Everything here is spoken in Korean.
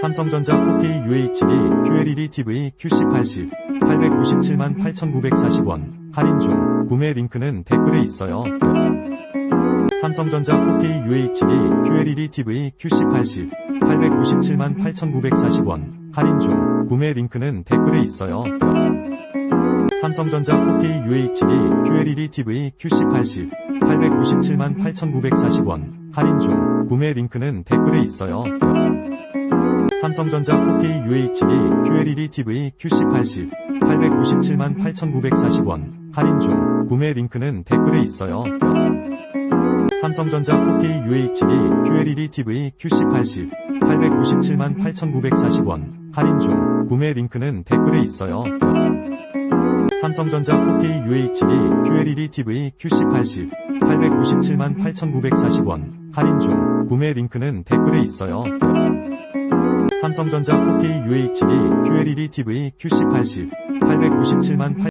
삼성전자 4K UHD QLED TV QC80 897만 8,940원 할인 중 구매 링크는 댓글에 있어요. 삼성전자 4K UHD QLED TV QC80 897만 8,940원 할인 중 구매 링크는 댓글에 있어요. 삼성전자 4K UHD QLED TV QC80 897만 8,940원 할인 중 구매 링크는 댓글에 있어요. 삼성전자 4K UHD QLED TV QC80 897만 8,940원 할인 중 구매 링크는 댓글에 있어요. 삼성전자 4K UHD QLED TV QC80 897만 8,940원 할인 중 구매 링크는 댓글에 있어요. 삼성전자 4K UHD QLED TV QC80 897만 8,940원 할인 중 구매 링크는 댓글에 있어요. 삼성전자 4K UHD QLED TV QC80 897만